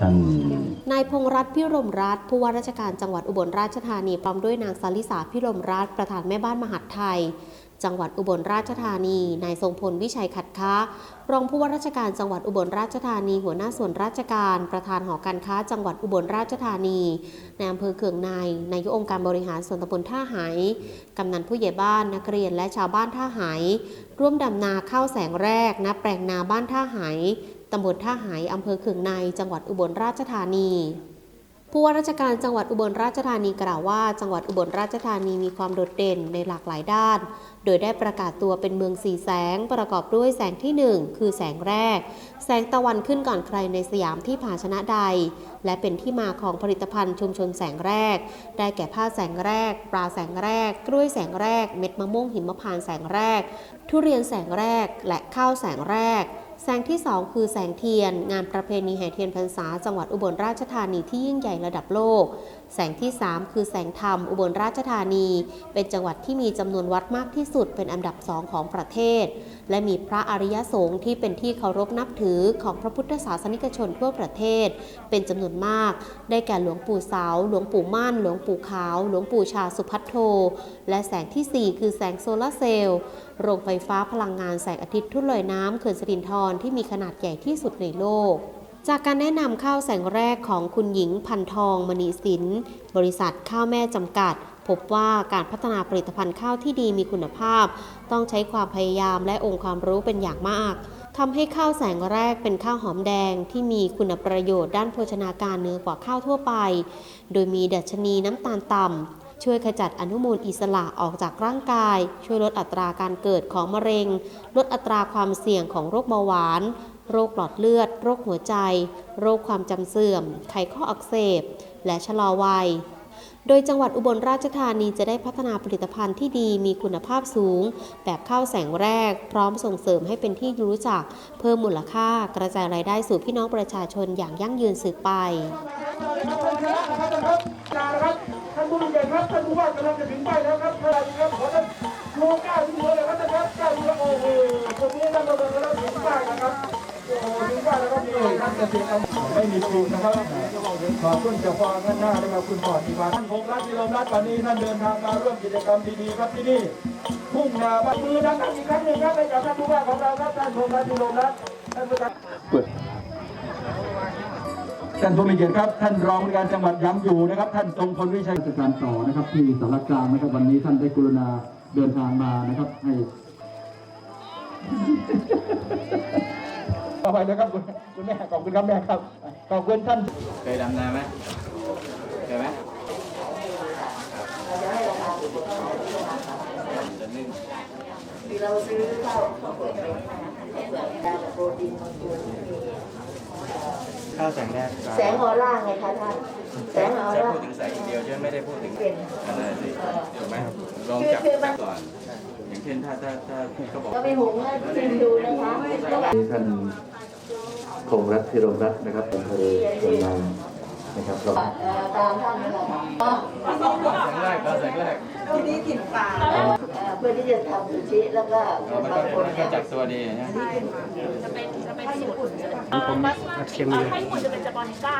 ท่านนายพงษ์รัตน์พิรมรัตน์ผู้ว่าราชการจังหวัดอุบลราชธานีพร้อมด้วยนางสาลิสาพิรมรัตน์ประธานแม่บ้านมหาดไทย จังหวัดอุบลราชธานี นายทรงพลวิชัยขัดค้ารองผู้ว่าราชการจังหวัดอุบลราชธานี หัวหน้าส่วนราชการ ประธานหอการค้าจังหวัดอุบลราชธานีในอำเภอเขืองในนายกองค์การบริหารส่วนตำบลท่าไหายกำนันผู้ใหญ่บ้านนักเรียนและชาวบ้านท่าไหาย ร่วมดำนาข้าวแสงแรกณแปลงนาบ้านท่าไหายตำบลท่าไหายอำเภอเขืองในจังหวัดอุบลราชธานี ผู้ว่าราชการจังหวัดอุบลราชธานีกล่าวว่า จังหวัดอุบลราชธานีมีความโดดเด่นในหลากหลายด้าน โดยได้ประกาศตัวเป็นเมืองสีแสง ประกอบด้วยแสงที่ 1 คือแสงแรก แสงตะวันขึ้นก่อนใครในสยามที่ภาชนะใด และเป็นที่มาของผลิตภัณฑ์ชุมชนแสงแรก ได้แก่ผ้าแสงแรก ปลาแสงแรก กล้วยแสงแรก เม็ดมะม่วงหิมพานต์แสงแรก ทุเรียนแสงแรก และข้าวแสงแรก แสงที่ 2 คือแสงเทียน งานประเพณีแห่เทียนพรรษาจังหวัดอุบลราชธานีที่ยิ่งใหญ่ระดับโลก แสงที่ 3 คือแสงธรรมอุบลราชธานี เป็นจังหวัดที่มีจำนวนวัดมากที่สุดเป็นอันดับสองของประเทศ และมีพระอริยสงฆ์ที่เป็นที่เคารพนับถือของพระพุทธศาสนิกชนทั่วประเทศ เป็นจำนวนมาก ได้แก่หลวงปู่เสาหลวงปู่มั่นหลวงปู่ขาว หลวงปู่ชาสุพัทโท และแสงทีสี่4 คือแสงโซลาร์เซลล์โรงไฟฟ้าพลังงานแสงอาทิตย์ทุ่นลอยน้ำเขื่อนสิรินธรที่มีขนาดใหญ่ที่สุดในโลก จากการแนะนำข้าวแสงแรกของคุณหญิงพันทองมณีสิน บริษัทข้าวแม่จำกัด พบว่าการพัฒนาผลิตภัณฑ์ข้าวที่ดีมีคุณภาพ ต้องใช้ความพยายามและองค์ความรู้เป็นอย่างมากทำให้ข้าวแสงแรกเป็นข้าวหอมแดงที่มีคุณประโยชน์ด้านโภชนาการเหนือกว่าข้าวทั่วไป โดยมีดัชนีน้ำตาลต่ำช่วยขจัดอนุมูลอิสระออกจากร่างกาย ช่วยลดอัตราการเกิดของมะเร็ง ลดอัตราความเสี่ยงของโรคเบาหวาน โรคหลอดเลือด โรคหัวใจ โรคความจำเสื่อม ไขข้ออักเสบ และชะลอวัย โดยจังหวัดอุบลราชธานีจะได้พัฒนาผลิตภัณฑ์ที่ดีมีคุณภาพสูง แบบข้าวแสงแรก พร้อมส่งเสริมให้เป็นที่รู้จัก เพิ่มมูลค่ากระจายรายได้สู่พี่น้องประชาชนอย่างยั่งยืนสืบไปนะครับท่านผู้มีเกียรติครับท่านผู้ว่ากำลังจะถึงป้ายแล้วครับท่านครับขอท่านโลก้าที่หัวเลยครับท่านครับก้าที่หัวโอ้โหคนนี้ท่านกำลังกำลังถึงป้ายนะครับ โอ้าแล้วครับนี่ท่านจะถึงครับไม่มีครูนะครับ ขอบคุณเจ้าพ่อท่านหน้านะครับคุณพ่อที่มาท่านพงรัตน์ที่ลมรัตน์วันนี้ท่านเดินทางมาร่วมกิจกรรมดีๆครับที่นี่พุ่งนาบ้านมือดังๆอีกครั้งหนึ่งครับให้กับท่านผู้ว่าของเราครับท่านพงรัตน์ที่ลมรัตน์ท่านประธานท่านผู้มีเกียรติครับ ท่านรองผู้การจังหวัดย้ำอยู่นะครับ ท่านทรงพลวิชัยราชการต่อนะครับ ที่สารกลางนะครับวันนี้ท่านได้กรุณาเดินทางมานะครับให้ ไปนะครับคุณคุณแม่ขอบคุณครับแม่ครับขอบคุณท่านเคยดำนาไหมเคยไหมเราซื้อข้าวมาเปิดไปให้แบบได้โปรตีนบางตัวที่มีข้าวแสงแรกแสงออร่าไงคะท่านแสงออจะร่าพูดถึงแสงอย่างเดียวใช่ไหมไม่ได้พูดถึงเป็นอะไรสิถูกไหมลองจับจับก่อนอย่างเช่นถ้าถ้าถ้าเขาบอกก็ไปหุงให้ชิมดูนะคะแล้วก็ท่าน พงษ์รัตน์พิรมรัตน์นะครับอำเภอเชียงรายนะครับเราเอ่อตามท่านนี่แหละค่ะอ๋อแสงแรกก็แสงแรกเอ่อเพื่อที่จะทำซูชิแล้วก็เราเป็นไม่บางคนไม่เนี่ยจับตัวดีนะเอ่อมัสเอ่อถ้าญี่ปุ่นจะเป็นจาปอนิก้า